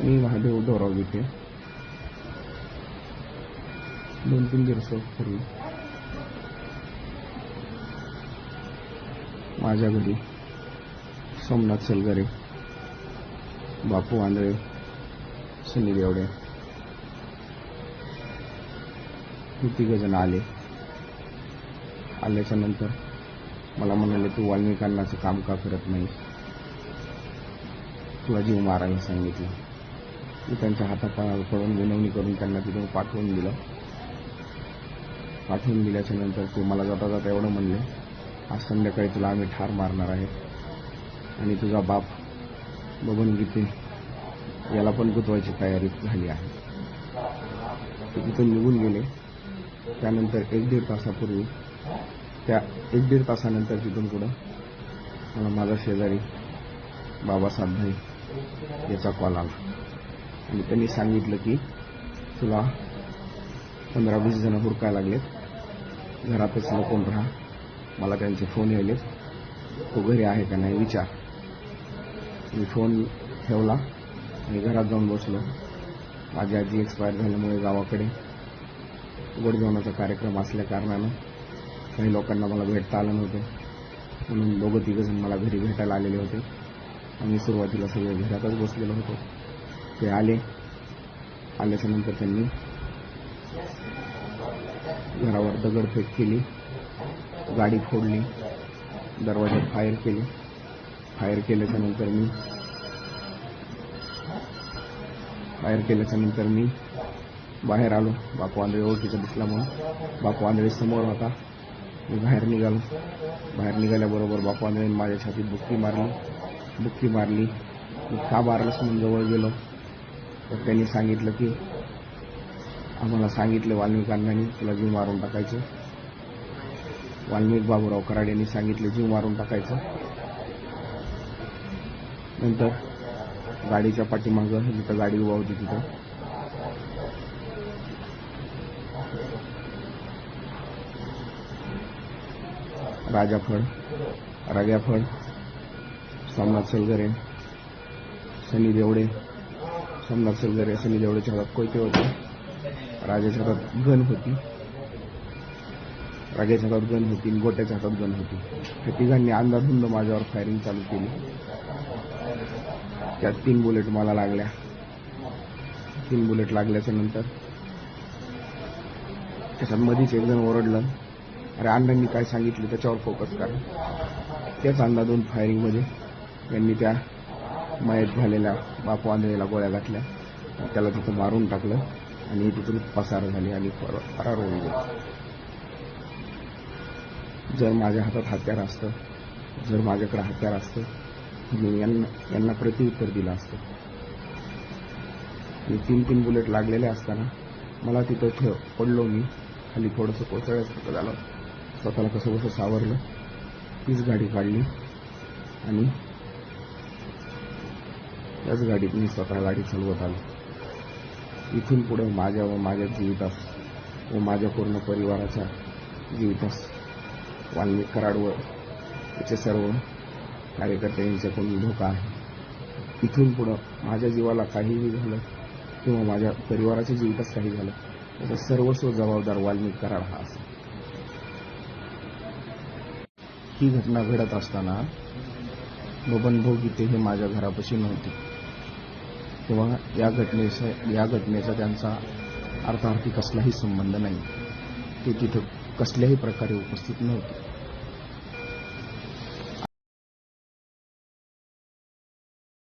मी महादेव डोराव इथे दोन तीन दिवसापूर्वी माझ्या घरी सोमनाथ सलगरे बापू आंधळे सुनील देवडे हे तिघजण आले. आल्याच्यानंतर मला म्हणाले तू वाल्मिकांनाचं काम का करत नाही तुला जीव मारायला सांगितलं. मी त्यांच्या हातापायावर विनवणी करून त्यांना तिथून पाठवून दिलं. पाठवून दिल्याच्या नंतर ते मला जाता जाता एवढं म्हणले आज संध्याकाळी तुला आम्ही ठार मारणार आहे आणि तुझा बाप बबन गीते याला पण गुतवायची तयारी झाली आहे. ते तिथून निघून गेले. त्यानंतर एक दीड तासापूर्वी त्या एक दीड तासानंतर तिथून पुढं मला माझा शेजारी बाबासाहेब भाई याचा कॉल आला. आणि त्यांनी सांगितलं की तुला पंधरा वीस जण हुडकायला लागलेत. घरातच लपून राहा. मला त्यांचे फोन यायलेत तो घरी आहे का नाही विचार. मी फोन ठेवला आणि घरात जाऊन बसलो. माझी आजी एक्सपायर झाल्यामुळे गावाकडे गोडजेवणाचा कार्यक्रम असल्या कारणानं काही लोकांना मला भेटता आलं नव्हतं. म्हणून दोघं तिघजण मला घरी भेटायला आलेले होते. आम्ही सुरुवातीला सगळे घरातच बसलेलो होतो. ते आले आल्याच्यानंतर त्यांनी घरावर दगडफेक केली गाडी फोडली दरवाजात फायर केली फायर केल्याच्यानंतर मी फायर केल्याच्यानंतर मी बाहेर आलो बापू आंधळे ओळखीचा दिसला म्हणून बापू आंधळे समोर होता मी बाहेर निघालो बाहेर निघाल्याबरोबर बापू आंधळेने माझ्या छातीत बुक्की मारली बुक्की मारली मी का मारलंस म्हणून जवळ गेलो तर त्यांनी सांगितलं की आम्हाला सांगितलं वाल्मिकांनी तुला जीव मारून टाकायचं. वाल्मिक बाबूराव कराड यांनी सांगितले जीव मारून टाकायचं. नंतर गाडीच्या पाठीमागं जिथं गाडी उभा होती तिथं. राजाफळ राजाफळ सोमनाथ सलगरे सनी देवडे सोमनाथ सलगरे सनी जेवढ्याच्या हातात कोयते होते राजाच्या हातात गन होती. राजाच्या हातात गन होती गोट्याच्या हातात गन होती. त्या तिघांनी अंदाधुंद माझ्यावर फायरिंग चालू केली. त्यात तीन बुलेट मला लागल्या. तीन बुलेट लागल्याच्या नंतर त्याच्यात मधीच एक जण ओरडलं. अरे अण्णांनी काय सांगितलं? त्याच्यावर फोकस करा. त्याच अंदाधून फायरिंगमध्ये त्यांनी त्या मयत झालेल्या बापू आंधळेला गोळ्या घातल्या. त्याला तिथं मारून टाकलं आणि तिथून पसार झाली आणि फर- फरार होऊन गेले. जर माझ्या हातात हत्यार असतं जर माझ्याकडे हत्यार असतं मी यांना यांना प्रत्युत्तर दिलं असतं. आणि तीन तीन बुलेट लागलेले असताना मला तिथं ठेव पडलो मी. खाली थोडंसं कोसळल्यासारखं झालं. स्वतःला कसं कसं सावरलं. तीच गाडी काढली आणि त्याच गाडीत मी स्वतः गाडी चालवत आलो. इथून पुढे माझ्या व माझ्या जीवितास व माझ्या पूर्ण परिवाराच्या जीवितास वाल्मिक कराड व त्याचे सर्व कार्यकर्ते यांच्याकडून धोका आहे. इथून पुढं माझ्या जीवाला काहीही झालं किंवा माझ्या परिवाराच्या जीवितास काही झालं त्याचं सर्वस्व जबाबदार वाल्मिक कराड हा असेल. ही घटना घडत असताना बबन गीते हे माझ्या घरापाशी नव्हते. तेव्हा या घटनेचा या घटनेचा त्यांचा अर्थार्थी कसलाही संबंध नाही. ते तिथं कसल्याही प्रकारे उपस्थित नव्हते.